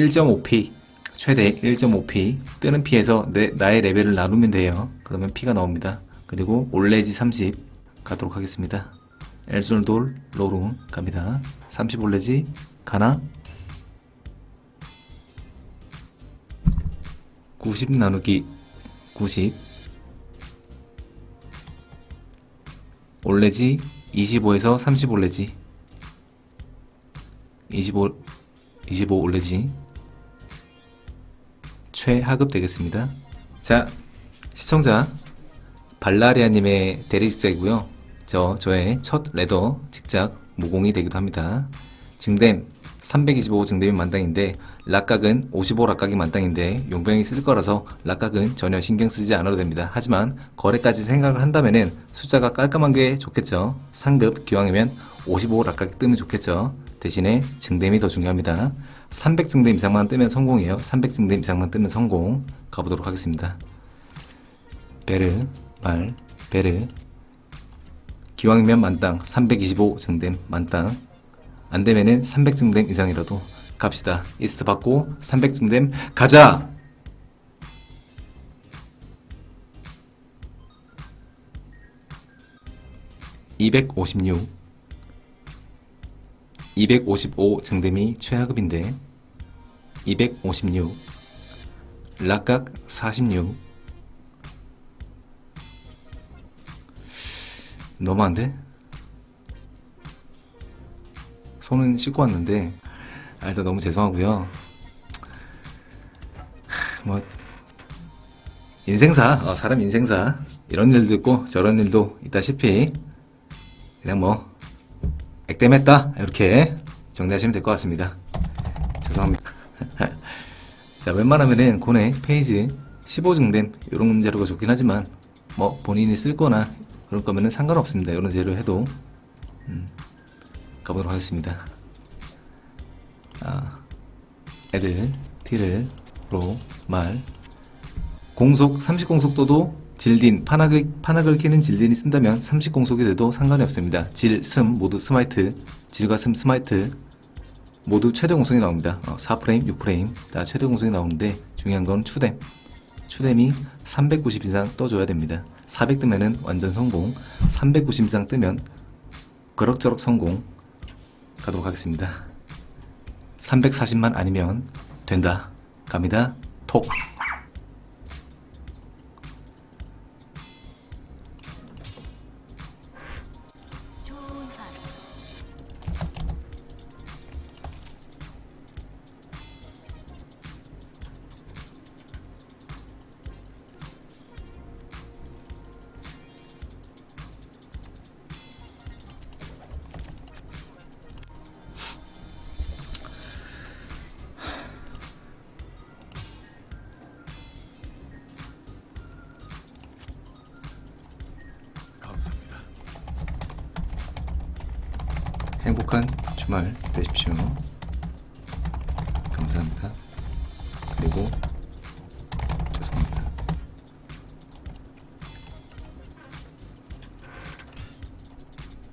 1.5p 최대 1.5p 뜨는 피에서 내, 나의 레벨을 나누면 돼요. 그러면 피가 나옵니다. 그리고 올레지 30 가도록 하겠습니다. 엘솔돌 로룬 갑니다. 30 올레지 가나 90 나누기 90 올레지 25에서 30 올레지 25 25 올레지 최하급 되겠습니다. 자 시청자 발라리아님의 대리 직작이고요. 저 저의 첫 레더 직작 모공이 되기도 합니다. 증댐 325 증댐이 만땅인데 락각은 55 락각이 만땅인데 용병이 쓸 거라서 락각은 전혀 신경 쓰지 않아도 됩니다. 하지만 거래까지 생각을 한다면은 숫자가 깔끔한 게 좋겠죠. 상급 기왕이면 55 락각이 뜨면 좋겠죠. 대신에 증댐이 더 중요합니다. 300 증댐 이상만 뜨면 성공이에요. 300 증댐 이상만 뜨면 성공. 가보도록 하겠습니다. 베르, 말, 베르. 기왕이면 만땅, 325 증댐 만땅. 안 되면은 300 증댐 이상이라도 갑시다. 이스트 받고 300 증댐 가자! (256) 255 증댐이 최하급인데 256 락각 46 너무한데? 손은 씻고 왔는데. 아, 일단 너무 죄송하고요. 하, 뭐 인생사 어, 사람 인생사. 이런 일도 있고 저런 일도 있다시피. 그냥 뭐 액땜했다. 이렇게 정리하시면 될 것 같습니다. 죄송합니다 자 웬만하면은 고뇌 페이지 15증댐 이런 재료가 좋긴 하지만 뭐 본인이 쓸 거나 그럴 거면은 상관없습니다. 이런 재료 해도. 음, 가보도록 하겠습니다. 아, 애들 티를 로, 말. 공속 30공속도도 질딘 판학을, 판학을 키는 질딘이 쓴다면 30공속이 돼도 상관이 없습니다. 질, 슴 모두 스마이트 질과 슴 스마이트 모두 최대 공속이 나옵니다. 어, 4프레임, 6프레임 다 최대 공속이 나오는데 중요한 건 추뎀. 추뎀이 390 이상 떠줘야 됩니다. 400 뜨면은 완전 성공, 390 이상 뜨면 그럭저럭 성공 가도록 하겠습니다. 340만 아니면 된다. 갑니다. 톡. 행복한 주말 되십시오. 감사합니다. 그리고